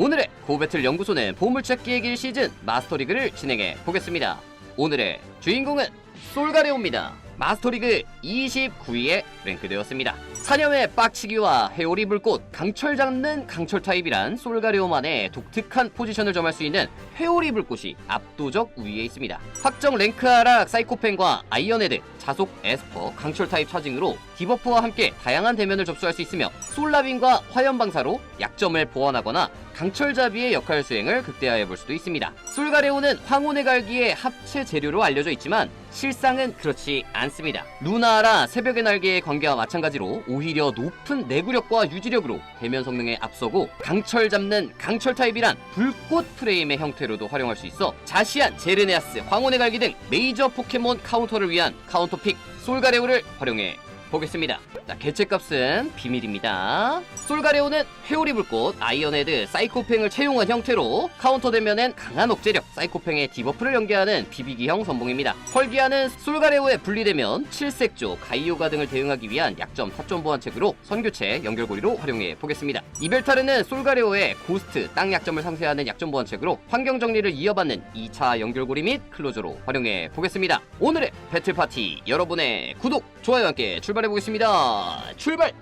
오늘의 고배틀 연구소는 보물찾기의 길 시즌 마스터리그를 진행해 보겠습니다. 오늘의 주인공은 솔가레오입니다. 마스터리그 29위에 랭크되었습니다. 사념의 빡치기와 회오리 불꽃, 강철 잡는 강철 타입이란 솔가레오만의 독특한 포지션을 점할 수 있는 회오리 불꽃이 압도적 우위에 있습니다. 확정 랭크 하락 사이코펜과 아이언헤드, 자속 에스퍼, 강철 타입 차징으로 디버프와 함께 다양한 대면을 접수할 수 있으며 솔라빈과 화염방사로 약점을 보완하거나 강철잡이의 역할 수행을 극대화해 볼 수도 있습니다. 솔가레오는 황혼의 갈기의 합체 재료로 알려져 있지만 실상은 그렇지 않습니다. 루나라 새벽의 날개의 관계와 마찬가지로 오히려 높은 내구력과 유지력으로 대면 성능에 앞서고 강철 잡는 강철 타입이란 불꽃 프레임의 형태로도 활용할 수 있어 자시안, 제르네아스, 황혼의 갈기 등 메이저 포켓몬 카운터를 위한 카운터픽 솔가레오를 활용해 보겠습니다. 자, 개체값은 비밀입니다. 솔가레오는 회오리 불꽃, 아이언헤드, 사이코팽을 채용한 형태로 카운터 대면엔 강한 억제력, 사이코팽의 디버프를 연계하는 비비기형 선봉입니다. 펄기아는 솔가레오에 분리되면 칠색조, 가이오가 등을 대응하기 위한 약점 타점 보완책으로 선교체, 연결고리로 활용해 보겠습니다. 이벨타르는 솔가레오의 고스트, 땅 약점을 상쇄하는 약점 보완책으로 환경 정리를 이어받는 2차 연결고리 및 클로저로 활용해 보겠습니다. 오늘의 배틀 파티 여러분의 구독, 좋아요와 함께 출발 해 보겠습니다. 출발!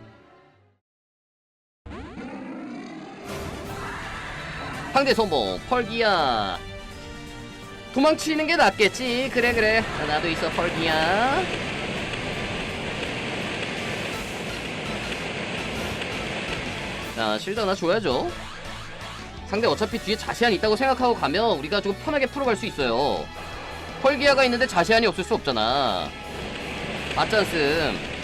상대 선봉 펄기야 도망치는 게 낫겠지. 그래 그래. 나도 있어 펄기야 자 실드 하나 줘야죠. 상대 어차피 뒤에 자시안 있다고 생각하고 가면 우리가 좀 편하게 풀어갈 수 있어요. 펄기아가 있는데 자시안이 없을 수 없잖아. 맞잖음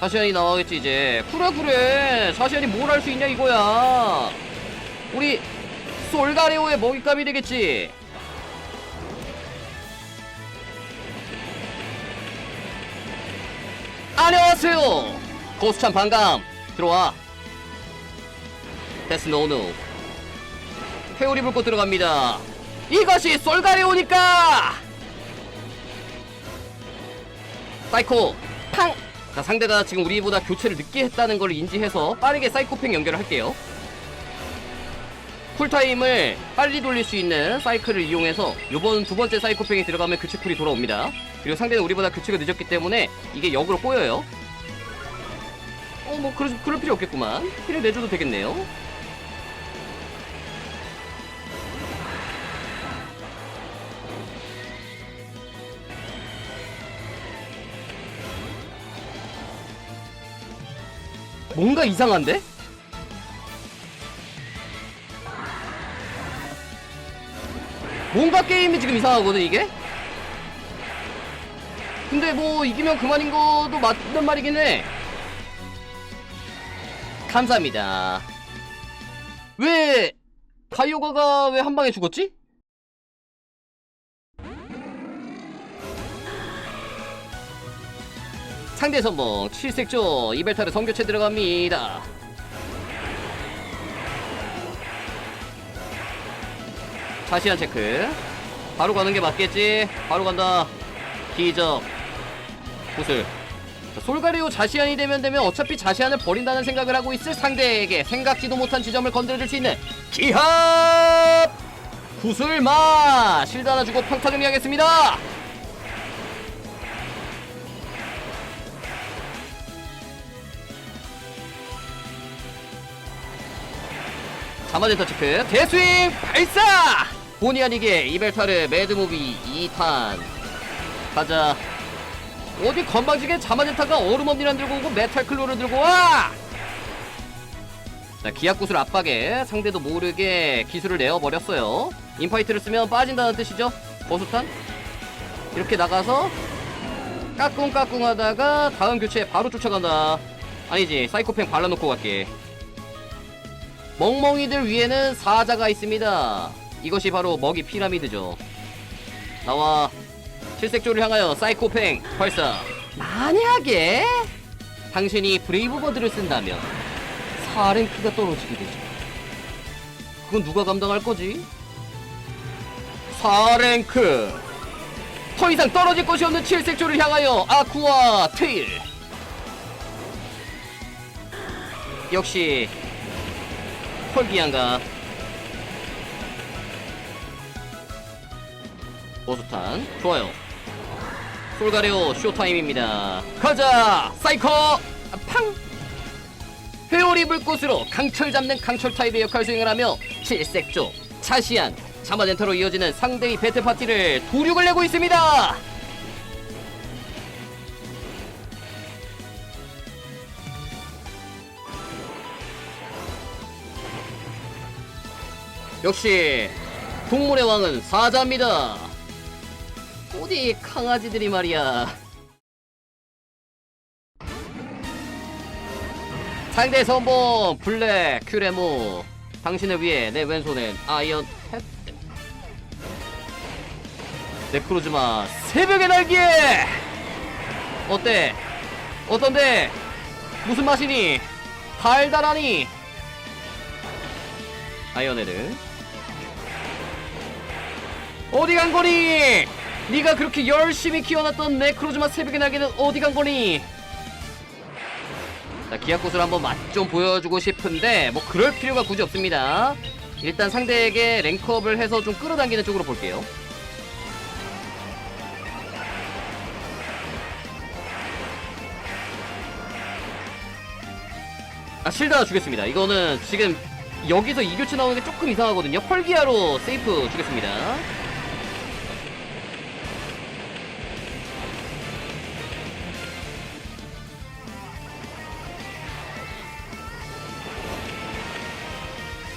자시안이 나와겠지 이제. 그래 그래. 자시안이 뭘 할 수 있냐 이거야. 우리 솔가레오의 먹잇감이 되겠지. 안녕하세요. 고스찬 반감. 들어와. 데스 노누 회오리 불꽃 들어갑니다. 이것이 솔가레오니까! 사이코. 팡 자, 상대가 지금 우리보다 교체를 늦게 했다는 걸 인지해서 빠르게 사이코팽 연결을 할게요. 쿨타임을 빨리 돌릴 수 있는 사이클을 이용해서 요번 두 번째 사이코팽이 들어가면 교체 쿨이 돌아옵니다. 그리고 상대는 우리보다 교체가 늦었기 때문에 이게 역으로 꼬여요. 어, 뭐, 그러, 그럴 필요 없겠구만. 힐을 내줘도 되겠네요. 뭔가 이상한데? 뭔가 게임이 지금 이상하거든 이게? 근데 뭐 이기면 그만인 것도 맞는 말이긴 해 감사합니다 왜 가이오가가 왜 한 방에 죽었지? 상대 선봉 7색조 이벨타르 성교체 들어갑니다. 자시한 체크. 바로 가는 게 맞겠지? 바로 간다. 기적. 구슬. 자, 솔가리오 자시안이 되면 되면 어차피 자시안을 버린다는 생각을 하고 있을 상대에게 생각지도 못한 지점을 건드려줄 수 있는 기합! 구슬마! 실드 하나 주고 평타 정리하겠습니다 자마젠터 체크 대스윙 발사! 본의 아니게 이벨타르 매드무비 2탄. 가자. 어디 건방지게 자마젠타가 얼음엄니란 들고 오고 메탈 클로를 들고 와! 자 기압구슬 압박에 상대도 모르게 기술을 내어버렸어요. 인파이트를 쓰면 빠진다는 뜻이죠? 버스탄? 이렇게 나가서 까꿍까꿍 하다가 다음 교체에 바로 쫓아간다. 아니지 사이코팽 발라놓고 갈게 멍멍이들 위에는 사자가 있습니다. 이것이 바로 먹이 피라미드죠. 나와 칠색조를 향하여 사이코팽 발사. 만약에 당신이 브레이브버드를 쓴다면 4랭크가 떨어지게 되죠. 그건 누가 감당할 거지? 4랭크. 더 이상 떨어질 것이 없는 칠색조를 향하여 아쿠아 테일. 역시 펄기안가 보수탄. 좋아요. 솔가레오 쇼타임입니다. 가자! 사이코 아, 팡! 회오리 불꽃으로 강철 잡는 강철 타입의 역할 수행을 하며 칠색조 차시안 자마젠터로 이어지는 상대의 배틀 파티를 도륙을 내고 있습니다 역시 동물의 왕은 사자입니다. 어디 강아지들이 말이야. 상대 선봉 블랙 큐레모. 당신을 위해 내 왼손엔 아이언 헤드 네크로즈마 새벽의 날개! 어때? 어떤데? 무슨 맛이니? 달달하니? 아이언 헤드 어디 간 거니? 네가 그렇게 열심히 키워놨던 네크로즈마 새벽의 날개는 어디 간 거니? 자, 기합꽃을 한번 맛 좀 보여주고 싶은데 뭐 그럴 필요가 굳이 없습니다. 일단 상대에게 랭크업을 해서 좀 끌어당기는 쪽으로 볼게요. 아 실드 주겠습니다. 이거는 지금 여기서 이교체 나오는 게 조금 이상하거든요. 펄기아로 세이프 주겠습니다.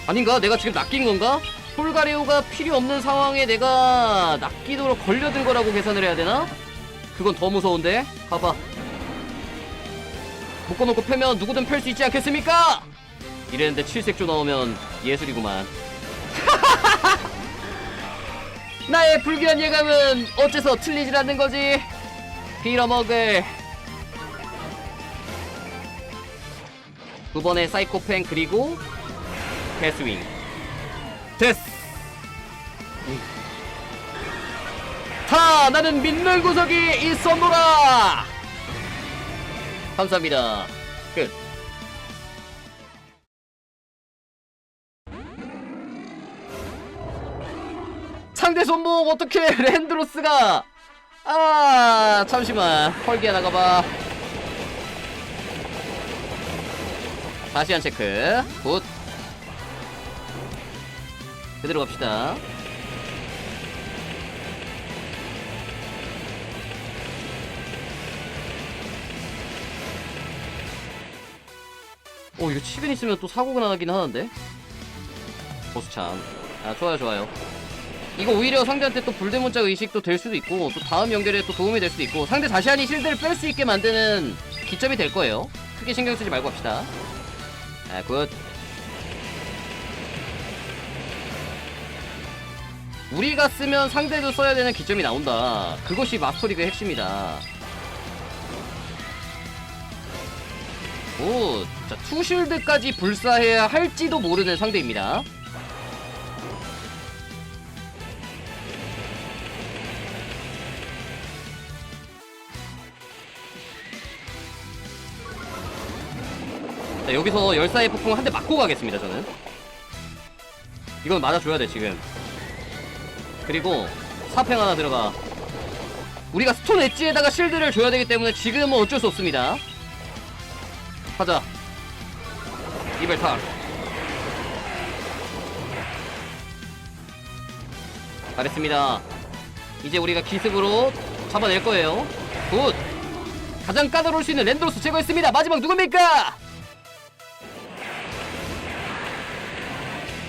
아닌가? 내가 지금 낚인 건가? 폴가레오가 필요 없는 상황에 내가 낚이도록 걸려든 거라고 계산을 해야 되나? 그건 더 무서운데? 가봐. 묶어놓고 펴면 누구든 펼 수 있지 않겠습니까? 이랬는데 칠색조 나오면 예술이구만. 나의 불길한 예감은 어째서 틀리질 않는 거지? 빌어먹을. 두 번의 사이코팬 그리고 데스 음. 타 나는 믿는 구석이 있었노라. 감사합니다. 끝. 상대 손목 어떻게 랜드로스가? 아 잠시만. 펄기야 나가봐. 다시 한 체크. 굿 그대로 갑시다. 오 이거 치근 있으면 또 사고가 나긴 하는데? 보스참. 아 좋아요 좋아요. 이거 오히려 상대한테 또 불대문자 의식도 될 수도 있고 또 다음 연결에 또 도움이 될 수도 있고 상대 자시안이 실드를 뺄 수 있게 만드는 기점이 될 거예요. 크게 신경 쓰지 말고 합시다. 아굿 우리가 쓰면 상대도 써야 되는 기점이 나온다. 그것이 마스터리그의 핵심이다. 오, 자, 투실드까지 불사해야 할지도 모르는 상대입니다. 자, 여기서 열사의 폭풍 한 대 맞고 가겠습니다, 저는. 이건 맞아줘야 돼, 지금. 그리고 사팽 하나 들어가. 우리가 스톤 엣지에다가 실드를 줘야 되기 때문에 지금은 어쩔 수 없습니다. 가자. 이벨 탈. 잘했습니다. 이제 우리가 기습으로 잡아낼 거예요. 굿. 가장 까다로울 수 있는 랜드로스 제거했습니다. 마지막 누굽니까?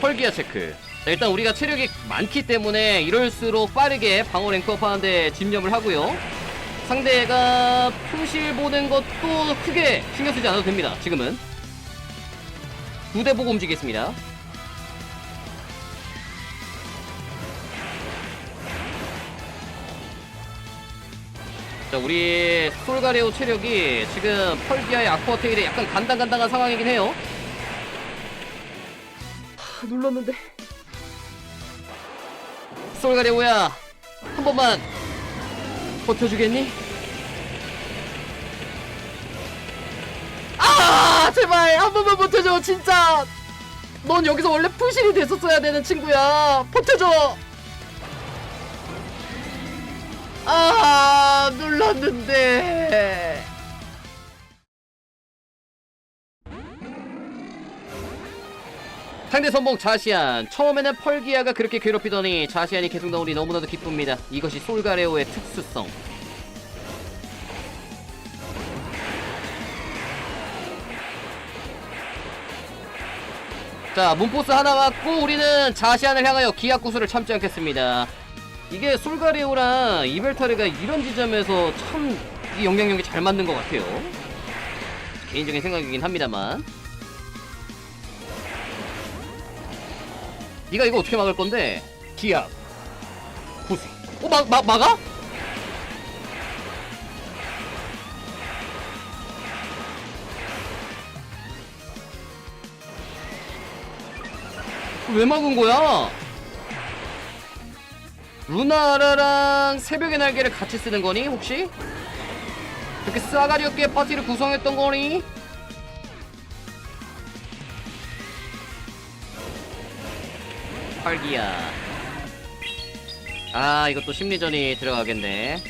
펄기아 체크 자, 일단 우리가 체력이 많기 때문에 이럴수록 빠르게 방어 랭크업 하는데 집념을 하고요. 상대가 표실 보는 것도 크게 신경 쓰지 않아도 됩니다. 지금은. 두 대 보고 움직이겠습니다. 자, 우리 솔가레오 체력이 지금 펄기아의 아쿠아테일에 약간 간당간당한 상황이긴 해요. 하, 눌렀는데. 솔가레오야. 한 번만 버텨주겠니? 아 제발. 한 번만 버텨줘 진짜. 넌 여기서 원래 푸실이 됐었어야 되는 친구야. 버텨줘. 아 눌렀는데 상대 선봉 자시안. 처음에는 펄기아가 그렇게 괴롭히더니 자시안이 계속 나오니 너무나도 기쁩니다. 이것이 솔가레오의 특수성. 자 문포스 하나 맞고 우리는 자시안을 향하여 기압 구슬을 참지 않겠습니다. 이게 솔가레오랑 이벨타르가 이런 지점에서 참이 영향력이 잘 맞는 것 같아요. 개인적인 생각이긴 합니다만 네가 이거 어떻게 막을 건데? 기압 구슬 어? 막, 막, 막아? 왜 막은 거야? 루나라랑 새벽의 날개를 같이 쓰는 거니 혹시? 그렇게 싸가지 없게 파티를 구성했던 거니? 활기야. 아 이것도 심리전이 들어가겠네.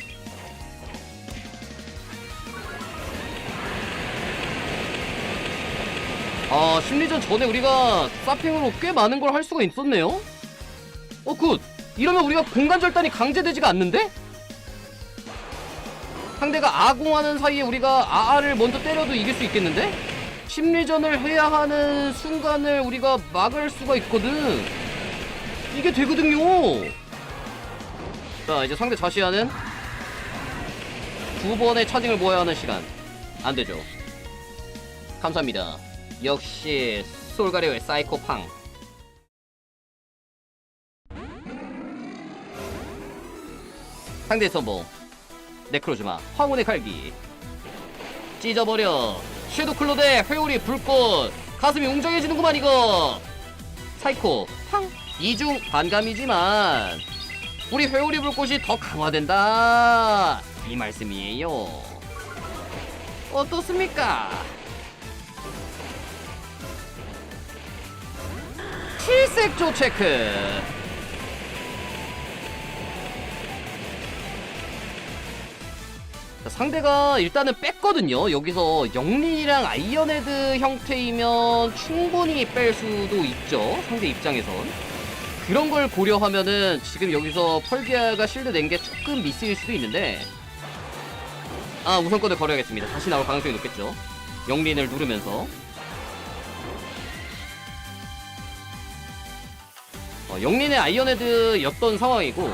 아 심리전 전에 우리가 사핑으로 꽤 많은 걸 할 수가 있었네요? 어굿. 이러면 우리가 공간 절단이 강제되지가 않는데? 상대가 아공하는 사이에 우리가 아아를 먼저 때려도 이길 수 있겠는데? 심리전을 해야 하는 순간을 우리가 막을 수가 있거든 이게 되거든요. 자 이제 상대 자시아는 두 번의 차징을 모아야 하는 시간. 안되죠. 감사합니다. 역시 솔가리오의 사이코팡. 상대 선봉 네크로즈마 황혼의 칼기. 찢어버려. 섀도 클로데 회오리 불꽃. 가슴이 웅장해지는구만 이거. 사이코 팡 이중 반감이지만 우리 회오리 불꽃이 더 강화된다 이 말씀이에요 어떻습니까? 칠색조 체크 자, 상대가 일단은 뺐거든요. 여기서 영린이랑 아이언헤드 형태이면 충분히 뺄 수도 있죠. 상대 입장에선. 그런 걸 고려하면은 지금 여기서 펄기아가 실드 낸 게 조금 미스일 수도 있는데. 아 우선권을 걸어야겠습니다. 다시 나올 가능성이 높겠죠. 영린을 누르면서. 어, 영린의 아이언헤드였던 상황이고.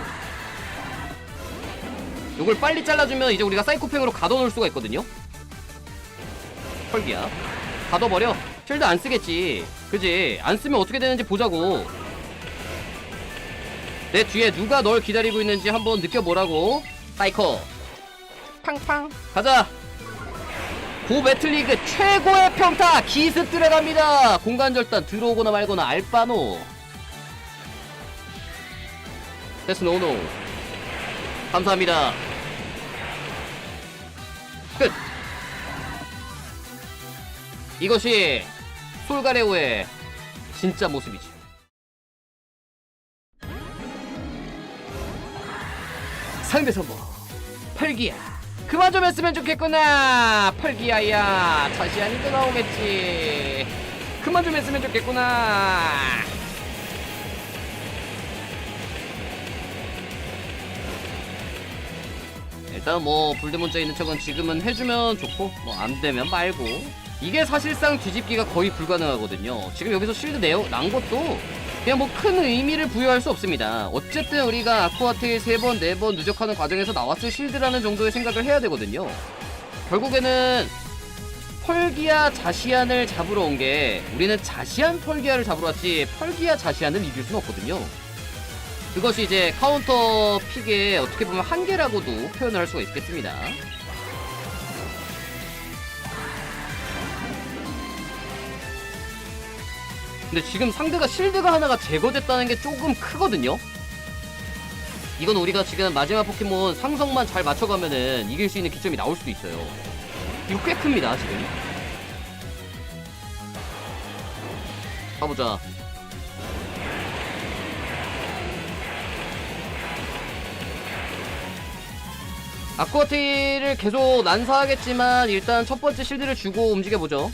이걸 빨리 잘라주면 이제 우리가 사이코팽으로 가둬놓을 수가 있거든요. 펄기야 가둬버려. 쉴드 안 쓰겠지. 그지? 안 쓰면 어떻게 되는지 보자고 내 뒤에 누가 널 기다리고 있는지 한번 느껴보라고. 사이코 팡팡. 가자. 고 배틀리그 최고의 평타 기습 들어갑니다. 공간절단 들어오거나 말거나 알바노. 데스 노노. 감사합니다. 끝. 이것이 솔가레오의 진짜 모습이지 상대 선보 펄기야. 그만 좀 했으면 좋겠구나. 펄기야야. 다시 아니도 나오겠지. 그만 좀 했으면 좋겠구나. 일단 뭐 불대문자 있는 척은 지금은 해주면 좋고 뭐 안되면 말고 이게 사실상 뒤집기가 거의 불가능하거든요. 지금 여기서 실드 내어 난 것도 그냥 뭐 큰 의미를 부여할 수 없습니다. 어쨌든 우리가 아쿠아테일 3번 4번 누적하는 과정에서 나왔을 실드라는 정도의 생각을 해야 되거든요. 결국에는 펄기아 자시안을 잡으러 온 게 우리는 자시안 펄기아를 잡으러 왔지 펄기아 자시안을 이길 수는 없거든요. 그것이 이제 카운터 픽의 어떻게 보면 한계라고도 표현을 할 수가 있겠습니다. 근데 지금 상대가 실드가 하나가 제거됐다는 게 조금 크거든요? 이건 우리가 지금 마지막 포켓몬 상성만 잘 맞춰가면은 이길 수 있는 기점이 나올 수도 있어요. 이거 꽤 큽니다, 지금. 가보자 아쿠아티를 계속 난사하겠지만 일단 첫 번째 실드를 주고 움직여보죠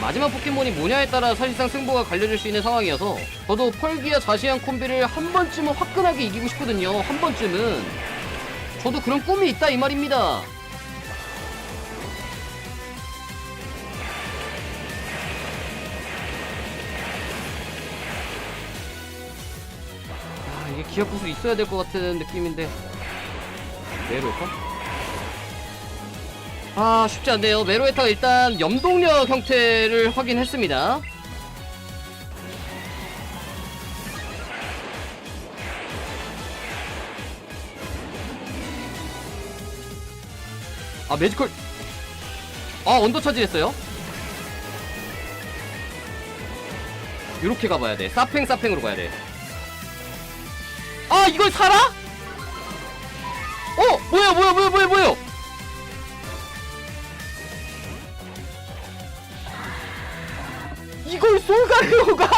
마지막 포켓몬이 뭐냐에 따라 사실상 승부가 갈려질 수 있는 상황이어서 저도 펄기와 자시한 콤비를 한 번쯤은 화끈하게 이기고 싶거든요. 한 번쯤은. 저도 그런 꿈이 있다 이 말입니다. 아 이게 기합 부수 있어야 될 것 같은 느낌인데. 메로에타? 아 쉽지 않네요. 메로에타가 일단 염동력 형태를 확인했습니다. 아 매지컬. 아 언더 차지했어요? 요렇게 가봐야 돼. 사팽 사팽으로 가야 돼아 이걸 살아? 어 뭐야 뭐야 뭐야 뭐야 뭐야 이걸 솔가리오가?